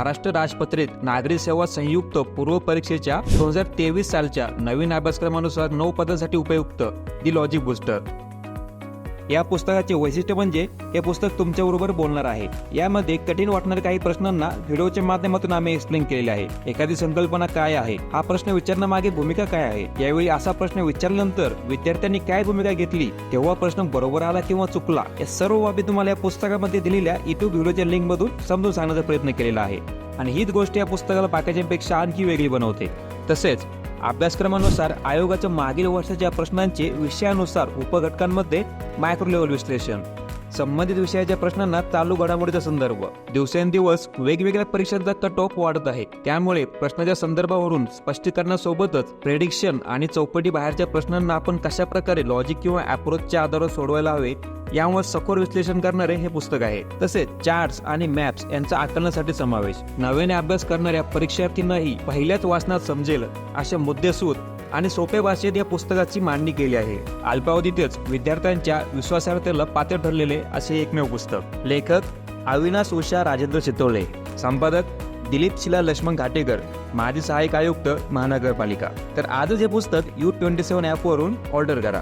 महाराष्ट्र राजपत्रित नागरी सेवा संयुक्त पूर्व परीक्षेच्या दोन हजार तेवीस सालच्या नवीन अभ्यासक्रमानुसार नऊ पदांसाठी उपयुक्त. The logic booster. या पुस्तकाचे वैशिष्ट्य म्हणजे हे पुस्तक तुमच्याबरोबर बोलणार आहे. यामध्ये कठीण वाटणाऱ्या काही प्रश्नांना व्हिडिओच्या माध्यमातून आम्ही एक्सप्लेन केलेले आहे. एखादी संकल्पना काय आहे? हा प्रश्न विचारण्यामागे भूमिका काय आहे? यावेळी असा प्रश्न विचारल्यानंतर विद्यार्थ्यांनी काय भूमिका घेतली? तेव्हा प्रश्न बरोबर आला किंवा चुकला? या सर्व बाबी तुम्हाला या पुस्तकामध्ये दिलेल्या युट्यूब व्हिडिओच्या लिंक मधून समजून सांगण्याचा प्रयत्न केलेला आहे. आणि हीच गोष्ट या पुस्तकाला बाकीच्यांपेक्षा आणखी वेगळी बनवते. तसेच अभ्यासक्रमानुसार आयोगाच्या मागील वर्षाच्या प्रश्नांचे विषयानुसार उपघटकांमध्ये मायक्रो लेवल विश्लेषण संबंधित विषयाच्या प्रश्नांना चालू घडामोडीचा संदर्भ. दिवसेंदिवस वेगवेगळ्या परीक्षांचा कट ऑफ वाढत आहे. त्यामुळे प्रश्नाच्या संदर्भावरून स्पष्टीकरणासोबतच प्रेडिक्शन आणि चौकटी बाहेरच्या प्रश्नांना आपण कशा प्रकारे लॉजिक किंवा अप्रोचच्या आधारावर सोडवायला हवे यावर सखोर विश्लेषण करणारे हे पुस्तक आहे. तसेच चार्ट्स आणि मॅप्स यांचा आकलनासाठी समावेश. नव्याने अभ्यास करणाऱ्या परीक्षार्थींनाही पहिल्याच वाचनात समजेल अशा मुद्देसूद आणि सोप्या भाषेत या पुस्तकाची मांडणी केली आहे. अल्पावधीतच विद्यार्थ्यांच्या विश्वासार्हतेला पात्र ठरलेले असे एकमेव पुस्तक. लेखक अविनाश उषा राजेंद्र चितोळे संपादक दिलीप शिला लक्ष्मण घाटेकर. माजी सहाय्यक आयुक्त महानगरपालिका. तर आजच हे पुस्तक यू ट्वेंटी सेव्हन ॲपवरून ऑर्डर करा.